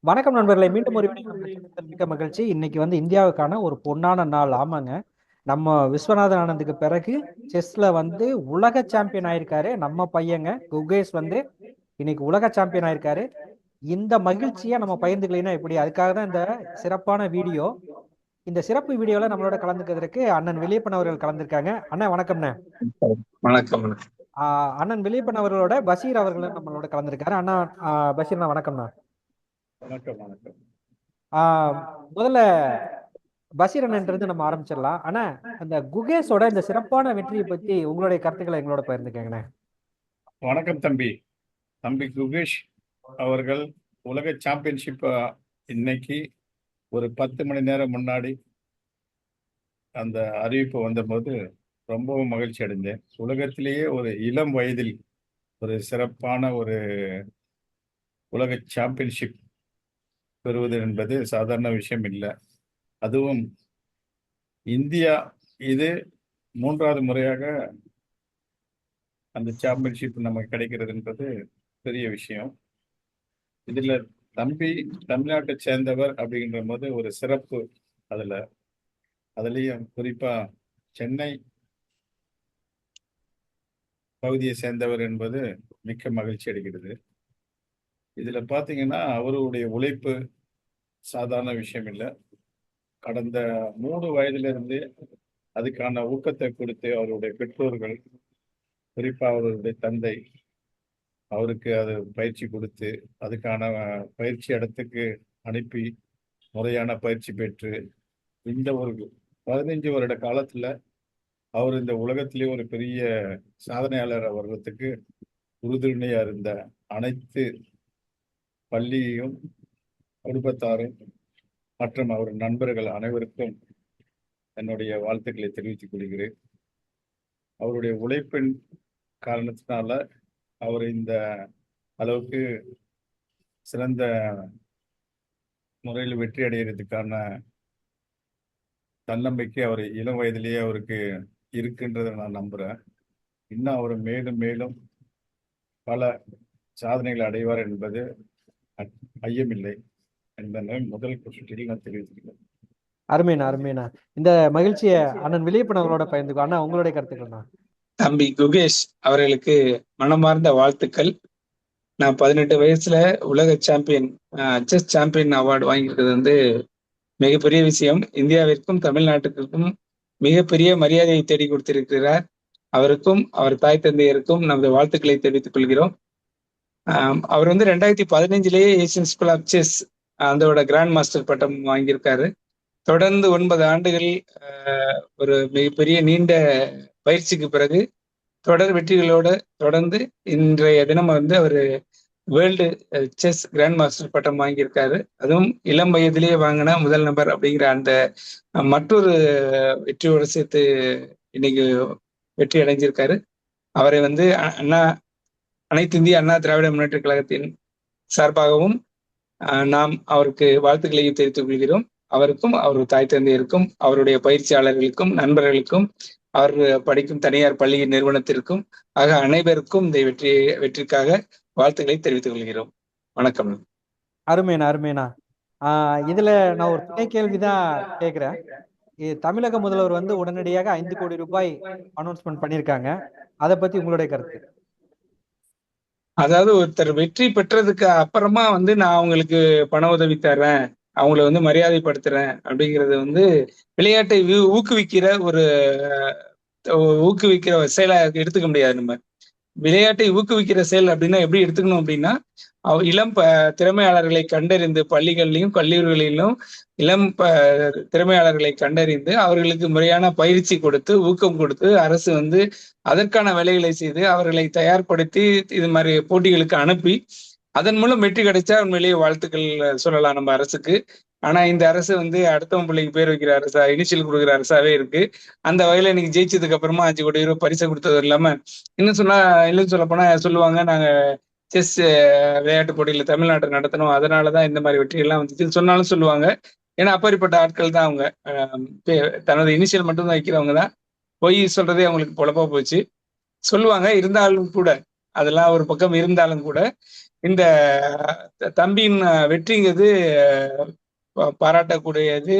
வணக்கம் நண்பர்களே மீண்டும் ஒரு மிக்க மகிழ்ச்சி. இன்னைக்கு வந்து இந்தியாவுக்கான ஒரு பொன்னான நாள். ஆமாங்க. நம்ம விஸ்வநாதன் ஆனந்துக்கு பிறகு செஸ்ல வந்து உலக சாம்பியன் ஆயிருக்காரு நம்ம பையங்க. குகேஷ் வந்து இன்னைக்கு உலக சாம்பியன் ஆயிருக்காரு. இந்த மகிழ்ச்சியை நம்ம பகிர்ந்துக்கலைன்னா எப்படி? அதுக்காக தான் இந்த சிறப்பான வீடியோ. இந்த சிறப்பு வீடியோல நம்மளோட கலந்துக்கிறதுக்கு அண்ணன் வெளியப்பன் அவர்கள் கலந்துருக்காங்க. அண்ணா வணக்கம்ண்ணே. வணக்கம். ஆஹ் அண்ணன் வெளியப்பன் அவர்களோட பஷீர் அவர்களும் நம்மளோட கலந்துருக்காரு. அண்ணா பஷீர்ண்ணா வணக்கம்ண்ணா. வணக்கம் வணக்கம். முதல்ல பசீரன்ன்றது நம்ம ஆரம்பிச்சிடலாம். ஆனா அந்த குகேஷோட இந்த சிறப்பான வெற்றியை பத்தி உங்களுடைய கருத்துக்களை எங்களோட பகிர்ந்துக்கங்கண்ணே. வணக்கம் தம்பி. தம்பி குகேஷ் அவர்கள் உலக சாம்பியன்ஷிப் இன்னைக்கு ஒரு பத்து மணி நேரம் முன்னாடி அந்த அறிவிப்பு வந்தபோது ரொம்பவும் மகிழ்ச்சி அடைந்தேன். உலகத்திலேயே ஒரு இளம் வயதில் ஒரு சிறப்பான ஒரு உலக சாம்பியன்ஷிப் பெறுவது என்பது சாதாரண விஷயம் இல்லை. அதுவும் இந்தியா இது மூன்றாவது முறையாக அந்த சாம்பியன்ஷிப் நமக்கு கிடைக்கிறது என்பது பெரிய விஷயம். இதுல தம்பி தமிழ்நாட்டை சேர்ந்தவர் அப்படிங்கிற போது ஒரு சிறப்பு அதுல. அதுலயும் குறிப்பா சென்னை பகுதியை சேர்ந்தவர் என்பது மிக்க மகிழ்ச்சி அடைகிறது இதுல பாத்தீங்கன்னா அவருடைய உழைப்பு சாதாரண விஷயம் இல்லை. கடந்த மூணு வயதிலிருந்து அதுக்கான ஊக்கத்தை கொடுத்து அவருடைய பெற்றோர்கள் குறிப்பாக அவருடைய தந்தை அவருக்கு அது பயிற்சி கொடுத்து அதுக்கான பயிற்சி இடத்துக்கு அனுப்பி முறையான பயிற்சி பெற்று இந்த ஒரு பதினைஞ்சு வருட காலத்தில் அவர் இந்த உலகத்திலே ஒரு பெரிய சாதனையாளர் வர்றதுக்கு உறுதுணையாக இருந்த அனைத்து பள்ளியையும் குடும்பத்தாரு மற்றும் அவர் நண்பர்கள் அனைவருக்கும் என்னுடைய வாழ்த்துக்களை தெரிவித்துக் கொள்கிறேன். அவருடைய உழைப்பின் காரணத்தினால அவர் இந்த அளவுக்கு சிறந்த முறையில் வெற்றி அடைகிறதுக்கான தன்னம்பிக்கை அவர் இளம் வயதிலேயே அவருக்கு இருக்குன்றதை நான் நம்புகிறேன் இன்னும் அவர் மேலும் மேலும் பல சாதனைகள் அடைவார் என்பது ஐயமில்லை. என்பதை முதல் அருமைண்ணா அருமைண்ணா இந்த மகிழ்ச்சியை அண்ணன் வெளியப்பன் அவர்களோட பகிர்ந்துக்கோ. அண்ணா உங்களுடைய கருத்துக்கள்ண்ணா. தம்பி குகேஷ் அவர்களுக்கு மனமார்ந்த வாழ்த்துக்கள். நான் பதினெட்டு வயசுல உலக சாம்பியன் செஸ் சாம்பியன் அவார்டு வாங்கியிருக்கிறது வந்து மிகப்பெரிய விஷயம். இந்தியாவிற்கும் தமிழ்நாட்டுக்கும் மிகப்பெரிய மரியாதையை தேடி கொடுத்திருக்கிறார். அவருக்கும் அவர் தாய் தந்தையருக்கும் நமது வாழ்த்துக்களை தெரிவித்துக் கொள்கிறோம். அவர் வந்து ரெண்டாயிரத்தி பதினஞ்சுலேயே ஏசியன் ஸ்கூல் ஆஃப் செஸ் அதோட கிராண்ட் மாஸ்டர் பட்டம் வாங்கியிருக்காரு. தொடர்ந்து ஒன்பது ஆண்டுகள் ஒரு மிகப்பெரிய நீண்ட பயிற்சிக்கு பிறகு தொடர் வெற்றிகளோட தொடர்ந்து இன்றைய தினம் வந்து அவர் வேர்ல்டு செஸ் கிராண்ட் மாஸ்டர் பட்டம் வாங்கியிருக்காரு. அதுவும் இளம் வயதிலேயே வாங்கின முதல் நபர் அப்படிங்கிற அந்த மற்றொரு வெற்றியோடு சேர்த்து இன்னைக்கு வெற்றி அடைஞ்சிருக்காரு. அவரை வந்து அண்ணா அனைத்து இந்திய அண்ணா திராவிட முன்னேற்ற கழகத்தின் சார்பாகவும் நாம் அவருக்கு வாழ்த்துக்களையும் தெரிவித்துக் கொள்கிறோம். அவருக்கும் அவர் தாய் தந்தையருக்கும் அவருடைய பயிற்சியாளர்களுக்கும் நண்பர்களுக்கும் அவர் படிக்கும் தனியார் பள்ளி நிறுவனத்திற்கும் ஆக அனைவருக்கும் இந்த வெற்றி வெற்றிக்காக வாழ்த்துக்களை தெரிவித்துக் கொள்கிறோம். வணக்கம். அருமைண்ணா அருமைண்ணா. ஆஹ் இதுல நான் ஒரு துணை கேள்விதான் கேக்குறேன். தமிழக முதல்வர் வந்து உடனடியாக ஐந்து கோடி ரூபாய் அனௌன்ஸ்மெண்ட் பண்ணிருக்காங்க. அதை பத்தி உங்களுடைய கருத்து? அதாவது ஒருத்தர் வெற்றி பெற்றதுக்கு அப்புறமா வந்து நான் அவங்களுக்கு பண உதவி தர்றேன் அவங்கள வந்து மரியாதைப்படுத்துறேன் அப்படிங்கிறது வந்து விளையாட்டை ஊக்குவிக்கிற ஒரு ஊக்குவிக்கிற செயலா எடுத்துக்க முடியாது நம்ம. விளையாட்டை ஊக்குவிக்கிற செயல் அப்படின்னா எப்படி எடுத்துக்கணும் அப்படின்னா இளம் திறமையாளர்களை கண்டறிந்து பள்ளிகள்லையும் கல்லூரிகளிலும் இளம் திறமையாளர்களை கண்டறிந்து அவர்களுக்கு முறையான பயிற்சி கொடுத்து ஊக்கம் கொடுத்து அரசு வந்து அதற்கான வேலைகளை செய்து அவர்களை தயார்படுத்தி இது மாதிரி போட்டிகளுக்கு அனுப்பி அதன் மூலம் வெற்றி கிடைச்சா உண்மையிலேயே வாழ்த்துக்கள் சொல்லலாம் நம்ம அரசுக்கு. ஆனா இந்த அரசு வந்து அடுத்தவன் பிள்ளைக்கு பேர் வைக்கிற அரசா இனிஷியல் கொடுக்குற அரசாவே இருக்கு. அந்த வகையில இன்னைக்கு ஜெயிச்சதுக்கு அப்புறமா அஞ்சு கோடி ரூபாய் பரிசு கொடுத்தது இல்லாம இன்னும் சொன்னா இன்னும் சொல்ல போனா சொல்லுவாங்க நாங்க செஸ் விளையாட்டு போட்டியில தமிழ்நாட்டை நடத்தணும். அதனாலதான் இந்த மாதிரி வெற்றி எல்லாம் வந்துச்சு சொன்னாலும் சொல்லுவாங்க. ஏன்னா அப்பேற்பட்ட ஆட்கள் தான் அவங்க. தனது இனிஷியல் மட்டும் தான் வைக்கிறவங்க தான். பொய் சொல்றதே அவங்களுக்கு பொழப்பா போச்சு. சொல்லுவாங்க இருந்தாலும் கூட அதெல்லாம் ஒரு பக்கம் இருந்தாலும் கூட இந்த தம்பியின் வெற்றிங்கிறது பாராட்டக்கூடியது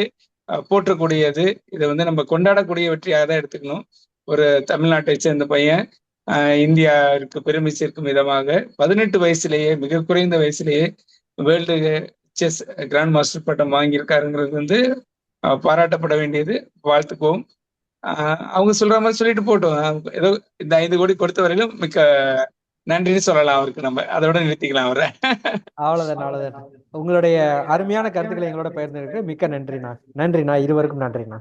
போற்றக்கூடியது. இதை வந்து நம்ம கொண்டாடக்கூடிய வெற்றியாக தான் எடுத்துக்கணும். ஒரு தமிழ்நாட்டை சேர்ந்த பையன் அஹ், இந்தியாவிற்கு பெருமை சேர்க்கும் விதமாக பதினெட்டு வயசுலேயே மிக குறைந்த வயசுலேயே வேர்ல்டு செஸ் கிராண்ட் மாஸ்டர் பட்டம் வாங்கியிருக்காருங்கிறது வந்து பாராட்டப்பட வேண்டியது. வாழ்த்துக்குவோம். அவங்க சொல்ற மாதிரி சொல்லிட்டு போட்டோம். ஏதோ இந்த ஐந்து கோடி கொடுத்த வரையிலும் மிக்க நன்றின்னு சொல்லலாம் அவருக்கு நம்ம. அதோட நிறுத்திக்கலாம் அவரை. அவ்வளவுதான் அவ்வளவுதான். உங்களுடைய அருமையான கருத்துக்களை எங்களோட பகிர்ந்ததுக்கு மிக்க நன்றிண்ணா. நன்றிண்ணா. இருவருக்கும் நன்றிண்ணா.